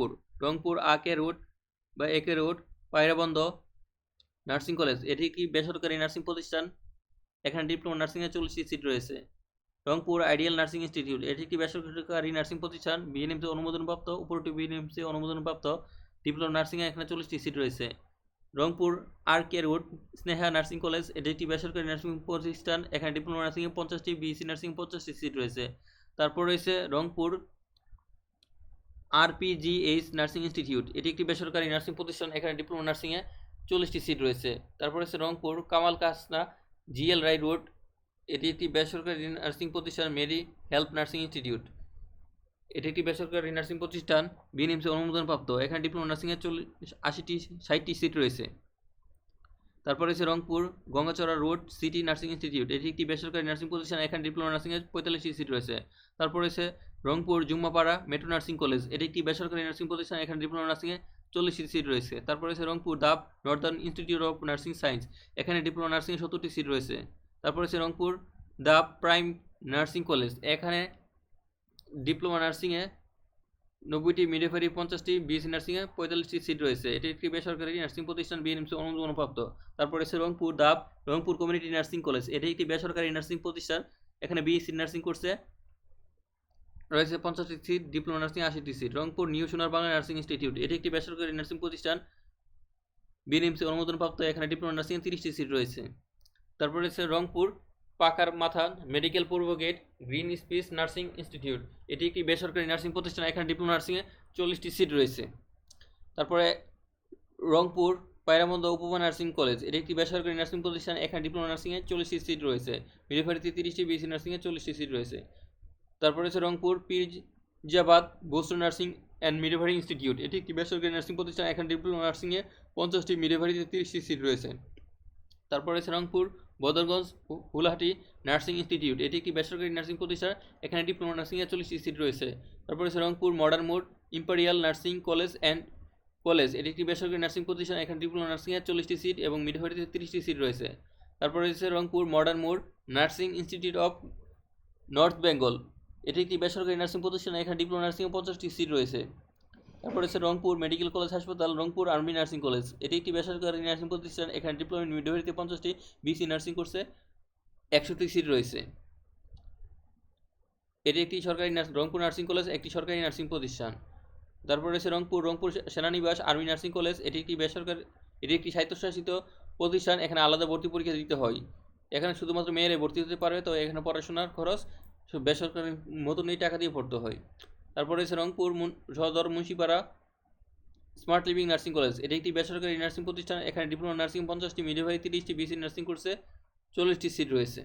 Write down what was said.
রংপুর রংপুর আকে রোড বা একে রোড, পায়রাবন্ধ নার্সিং কলেজ। এটি একটি বেসরকারি নার্সিং প্রতিষ্ঠান? এখানে ডিপ্লোমা নার্সিংয়ে চল্লিশটি সিট রয়েছে। Rangpur Ideal Nursing Institute. এটি একটি বেসরকারি নার্সিং প্রতিষ্ঠান? বিএনএমসি অনুমোদনপ্রাপ্ত উপরটি বিএনএমসি অনুমোদনপ্রাপ্ত ডিপ্লোমা নার্সিংয়ে এখানে চল্লিশটি সিট রয়েছে। Rangpur R K road, Sneha nursing college. এটি একটি বেসরকারি নার্সিং প্রতিষ্ঠান। এখানে ডিপ্লোমা নার্সিংয়ে পঞ্চাশটি, বিএসসি নার্সিং পঞ্চাশটি সিট রয়েছে। তারপর রয়েছে রংপুর আরপিজিএইচ নার্সিং ইনস্টিটিউট এটি একটি বেসরকারি নার্সিং প্রতিষ্ঠান, এখানে ডিপ্লোমা নার্সিংয়ে চল্লিশটি সিট রয়েছে। তারপরে রয়েছে রংপুর কামাল কাসনা জিএল রায় রোড এটি একটি বেসরকারি নার্সিং প্রতিষ্ঠান মেরি হেল্প নার্সিং ইনস্টিটিউট এটি একটি বেসরকারি নার্সিং প্রতিষ্ঠান বিএনএমসি অনুমোদনপ্রাপ্ত। এখানে ডিপ্লোমা নার্সিংয়ে চল্লিশ, আশিটি, ষাটটি সিট রয়েছে। তারপর রয়েছে Rangpur, Gangachara road city nursing institute এটি একটি বেসরকারি নার্সিং প্রতিষ্ঠান, এখানে ডিপ্লোমা নার্সিংয়ে পঁয়তাল্লিশটি সিট রয়েছে। তারপর রয়েছে Rangpur, Jummapara, metro nursing college. এটি একটি বেসরকারি নার্সিং প্রতিষ্ঠান, এখানে ডিপ্লোমা নার্সিংয়ে চল্লিশটি সিট রয়েছে। তারপর রয়েছে Rangpur, দাব, northern institute of nursing science. এখানে ডিপ্লোমা নার্সিংয়ে সত্তরটি সিট রয়েছে। তারপর রয়েছে Rangpur the prime nursing college. এখানে ডিপ্লোমা নার্সিংয়ে নব্বইটি মিডওয়াইফারি পঞ্চাশটি বিএসসি নার্সিংয়ে পঁয়তাল্লিশটি সিট রয়েছে। এটি একটি বেসরকারি নার্সিং প্রতিষ্ঠান বিএনএমসি অনুমোদনপ্রাপ্ত। তারপর রয়েছে Rangpur, Dhap, Rangpur Community Nursing College. এটি একটি বেসরকারি নার্সিং প্রতিষ্ঠান। এখানে বিএসসি নার্সিং করছে। রয়েছে পঞ্চাশটি সিট ডিপ্লোমা নার্সিং আশিটি seat Rangpur new Sonar Bangla nursing institute এটি একটি বেসরকারি নার্সিং প্রতিষ্ঠান। বিএনএমসি অনুমোদনপ্রাপ্ত এখানে ডিপ্লোমা নার্সিং তিরিশটি সিট রয়েছে। তারপর রয়েছে রংপুর পাকার মাথা মেডিকেল পূর্ব gate green space nursing institute এটি একটি বেসরকারি নার্সিং প্রতিষ্ঠান, এখানে ডিপ্লোমা নার্সিংয়ে চল্লিশটি সিট রয়েছে। তারপরে রংপুর পায়রামন্দ উপমা নার্সিং কলেজ এটি একটি বেসরকারি নার্সিং প্রতিষ্ঠান, এখানে ডিপ্লোমা নার্সিংয়ে চল্লিশটি সিট রয়েছে। মিডিফারিতে তিরিশটি বিএসসি নার্সিংয়ে চল্লিশটি সিট রয়েছে। তারপরে রয়েছে রংপুর, পিরজাবাদ বোস্ট নার্সিং অ্যান্ড মিডিভারি ইনস্টিটিউট। এটি একটি বেসরকারি নার্সিং প্রতিষ্ঠান। এখানে ডিপ্লোমা নার্সিংয়ে পঞ্চাশটি মিডিভারিতে তিরিশটি সিট রয়েছে। তারপরে রয়েছে রংপুর, বদরগঞ্জ হুলাহাটি নার্সিং ইনস্টিটিউট। এটি একটি বেসরকারি নার্সিং প্রতিষ্ঠান। এখানে ডিপ্লোমা নার্সিংয়ে চল্লিশটি সিট রয়েছে। তারপরে রয়েছে Rangpur, modern mode, imperial nursing college and college. এটি একটি বেসরকারি নার্সিং প্রতিষ্ঠান। এখানে ডিপ্লোমা নার্সিংয়ে চল্লিশটি সিট এবং মিডভারিতে তিরিশটি সিট রয়েছে। তারপরে রয়েছে Rangpur, modern mode, nursing institute of north Bengal. এটি একটি বেসরকারি নার্সিং প্রতিষ্ঠান, এখানে ডিপ্লোমা নার্সিংয়ে পঞ্চাশটি সিট রয়েছে। তারপর রয়েছে রংপুর মেডিকেল কলেজ হাসপাতাল, রংপুর আর্মি নার্সিং কলেজ এটি একটি বেসরকারি নার্সিং প্রতিষ্ঠান, এখানে ডিপ্লোমা মিডওয়ারিতে পঞ্চাশটি বিসি নার্সিং কোর্সে একশোটি সিট রয়েছে। এটি একটি সরকারি নার্স রংপুর নার্সিং কলেজ একটি সরকারি নার্সিং প্রতিষ্ঠান। তারপর রয়েছে রংপুর রংপুর সেনানিবাস আর্মি নার্সিং কলেজ এটি একটি বেসরকারি, এটি একটি স্বায়ত্তশাসিত প্রতিষ্ঠান, এখানে আলাদা ভর্তি পরীক্ষা দিতে হয়। এখানে শুধুমাত্র মেয়েরাই ভর্তি হতে পারবে, তো এখানে পড়াশোনার খরচ বেসরকারি এই টাকা দিয়ে ভর্তি হয়। তারপরে রয়েছে রংপুর সদর Munshipara smart living nursing college. এটি একটি বেসরকারি নার্সিং প্রতিষ্ঠান। এখানে ডিপ্লোমা নার্সিং পঞ্চাশটি মিডিয়াভারি তিরিশটি বিসি নার্সিং কোর্সে চল্লিশটি সিট রয়েছে।